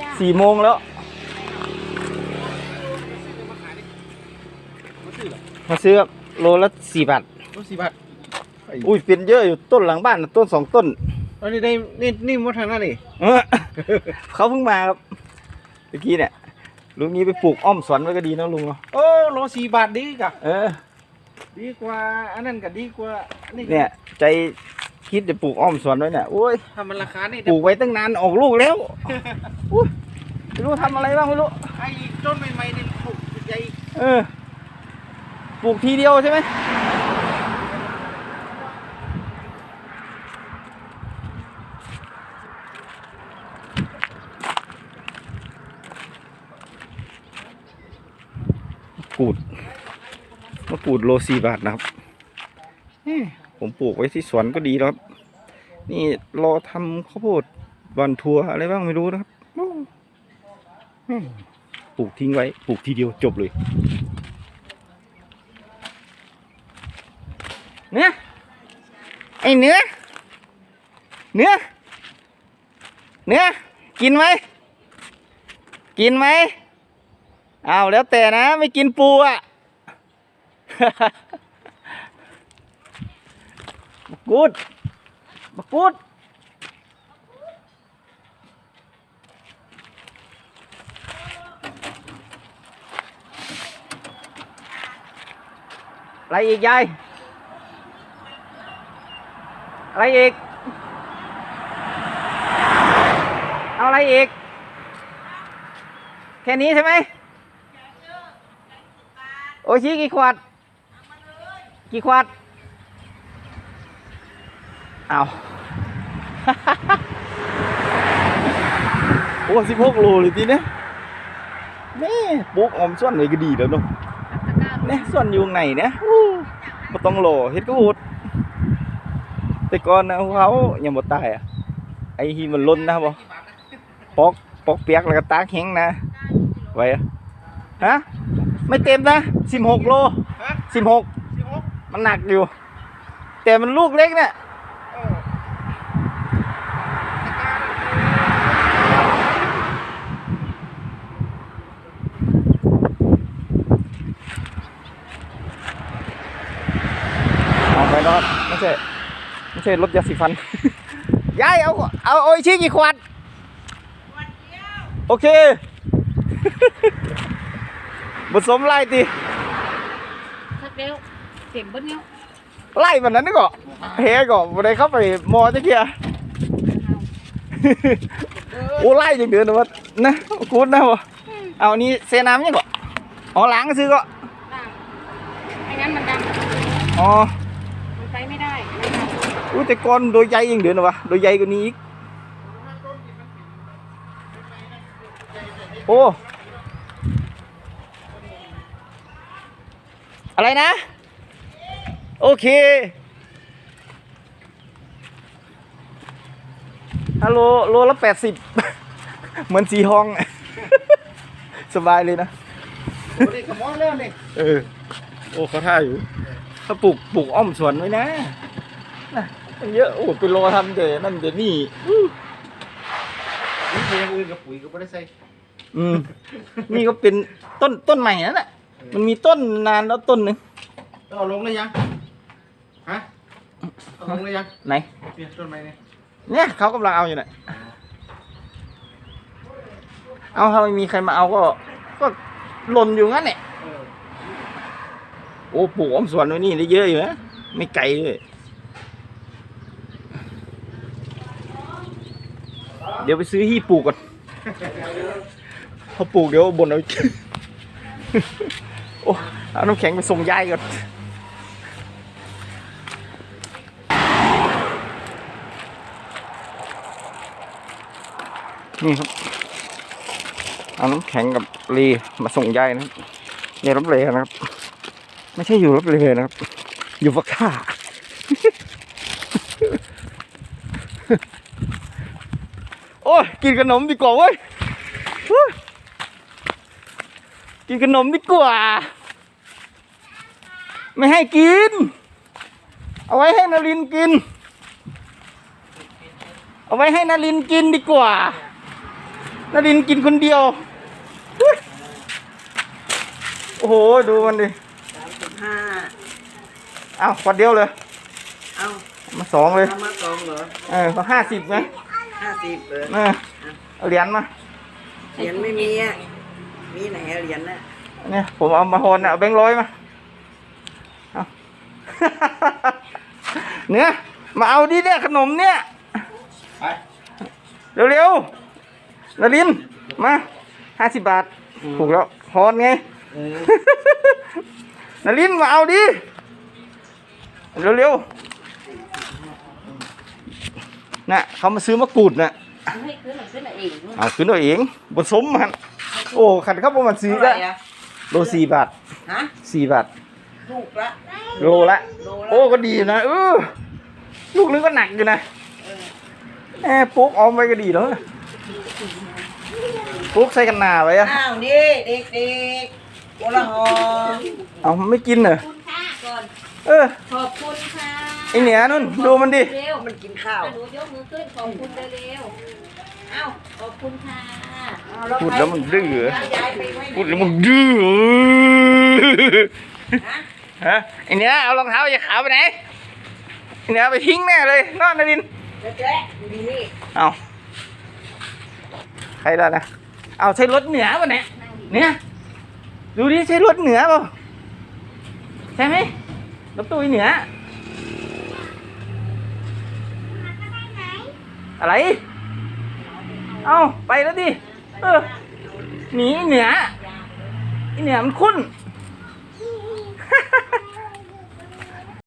จ้าสี่โมงแล้วมาซื้อครับโลละสี่บาทรถสี่บาทอุ้ยเป็นเยอะอยู่ต้นหลังบ้านน่ะต้นสองต้นอันนี้ได้นี่นี่มดทางนั้นนี่เออเขาเพิ่งมาครับเมื่อกี้เนี่ยลุงนี้ไปปลูกอ้อมสวนไว้ก็ดีนะลุงเนาะโอ้โลสี่บาทดีกะเออ ดีกว่า อันนั้นก็ดีกว่าอันนี้เนี่ยใจ คิดจะปลูกอ้อมสวนไว้เนี่ยโอ้ยถ้ามันราคานี่ปลูกไว้ตั้งนานออกลูกแล้วอุ้ยไม่รู้ทำอะไรบ้างไม่รู้ ไอ้ต้นใหม่ๆนี่ปลูกใหญ่เออ ปลูกทีเดียวใช่ไหมมะกรูดมะกรูดโลสี่บาทนะครับเอ้ ผมปลูกไว้ที่สวนก็ดีแล้วครับ นี่รอทำข้าวโพดวันทัวอะไรบ้างไม่รู้นะครับปลูกทิ้งไว้ปลูกทีเดียวจบเลย เนื้อไอเนื้อ เนื้อ เนื้อ กินไหม กินไหมเอาวแล้วแต่นะ ไม่กินปูอะ กูดบักกูดอะไรอีกยายอะไรอีก เอาอะไรอีก แค่นี้ใช่ไหมโอ้ชิกี่ขวด กี่ขวด เอาโอ้สิบหกโลเลยทีเนี้ยนี่ปลูกออมส่วนเลยก็ดีแล้วเนาะเนี่ยส่วนอยู่ข้างในเนี่ยอู้บ่ต้องโลเฮ็ดก็หดแต่ก่อนนะเขายังบ่ตายอะไอ้ที่มันล้นนะบ่ปอกปอกเปียกแล้วก็ตากแห้งนะไว้อะฮะไม่เต็มนะสิบหกโลฮะสิบหกสิบหกมันหนักอยู่ แต่มันลูกเล็กเนี่ย เออ เอาไปรอดไม่ใช่ไม่ใช่รถยาสีฟัน ยายเอาเอาโออิชิกี่ขวด โอเคผสมไล่ตีสักเดียวเต็มเบิ้ลเนี้ยไล่แบบนั้นนี่ก็เฮก็บ่ได้เข้าไปมอจะเกียโอ้ไล่จังเดือนนะวะนะกูดนะวะเอาอันนี้เซน้ำยังก็อ๋อล้างก็ซื้อก็ด่างไม่งั้นมันดำอ๋อ มันไปไม่ได้ไม่ได้ อุ้ยแต่ก่อนโดยใหญ่ยังเดือนนะวะโดยใหญ่กว่านี้อีกโอ้อะไรนะ โอเคฮัลโหลโลละแปดสิบเหมือนสีห้อง สบายเลยนะโอ้นี่ขโมยแล้วนี่เออ โอ้เขาท่าอยู่ถ้าปลูกปลูกอ้อมสวนไว้นะนะมัน เยอะโอ้เป็นโลทำเดี๋ยวนั่นเดี๋ยวนี่อู้นี่เป็นอย่างอื่นกับปุ๋ยก็ไม่ได้ใส่อืมนี่ก็เป็นต้นต้นใหม่นั่นแหละมันมีต้นนานแล้วต้นหนึ่งเอาลงเลยยังฮะเอาลงเลยยังไหนเนี่ยต้นไม้เนี่ยเนี่ยเขากำลังเอาอยู่น่ะเอาถ้าไม่มีใครมาเอาก็ ก็หล่นอยู่งั้นแหละเออโอ้ปลูกอ้อมสวนไว้นี่ได้เยอะอยู่นะไม่ไกลเลย เดี๋ยวไปซื้อที่ปลูกก่อนพอปลูกเดี๋ยวบนเอาโอ้เอาน้ำแข็งไปส่งยายก่อนนี่ครับเอาน้ำแข็งกับรีมาส่งยายนะครับยารับเลยนะครับ ไม่ใช่อยู่รับเลยนะครับ อยู่ฟักท่า โอ้ยกินขนมดีกว่าเว้ยเฮ้ยกินขนมดีกว่า ไม่ให้กิน เอาไว้ให้นารินกิน เอาไว้ให้นารินกินดีกว่าเนาดินกินคนเดียวอุ๊ยโอ้โหดูมันดิสามสิบห้าเอาขวดเดียวเลย เอามาสองเลย เอามาสองเหรอ เออก็ห้าสิบไง ห้าสิบเออเออเอาเหรียญมา เหรียญไม่มีอะ มีไหนอะเหรียญน่ะเนี่ยผมเอามาโหนน่ะเอาแบงค์ร้อยมาเอา เนี่ยมาเอาดิเนี่ยขนมเนี่ยไปเร็วๆนารินมาห้าสิบบาทถูกแล้วพรไงเออนารินมาเอาดิ เร็วๆ น่ะเขามาซื้อมะกรูดน่ะให้ขึ้นหน่อยขึ้นหน่อยเองเอาขึ้นเอาเองบนสมมันโอ้ขันเขาประมาณซื้อเท่าไหละร่อะโลสี่บาทฮะสี่บาทถูกละโลละ โลละโอ้ก็ดีอยู่นะเออลูกนึงก็หนักอยู่นะเออแอบปุ๊กเอาไปก็ดีแล้วนะปุ๊กใส่กันหนาไว้อะอ้าวนี่เด็กเด็กๆโอละหอเอาไม่กินเหรอคุณค่ะก่อนเออขอบคุณค่ะ ไอเหนียนุ่นดูมันดิ เร็วมันกินข้าวอะหนูยกมือขึ้นขอบคุณเร็วๆเอ้าขอบคุณค่ะเอาพูดแล้วมันดื้อเหรอย้ายไปไว้ไหนพูดแล้วมันดื้อฮะฮะไอเหนียเอารองเท้าอย่าขาวไปไหนไอเหนียเอาไปทิ้งแน่เลยนอนนารินเจ๊เจ๊ดูนี่เอาใครได้นะเอาใช้รถเหนือป่ะเนี่ยเนี่ยดูดิใช้รถเหนือเปล่าใช่ไหมรถตู้เหนือ อะไร เอาไปแล้วดิ เออ หนีเหนือไอเหนือมันคุ้น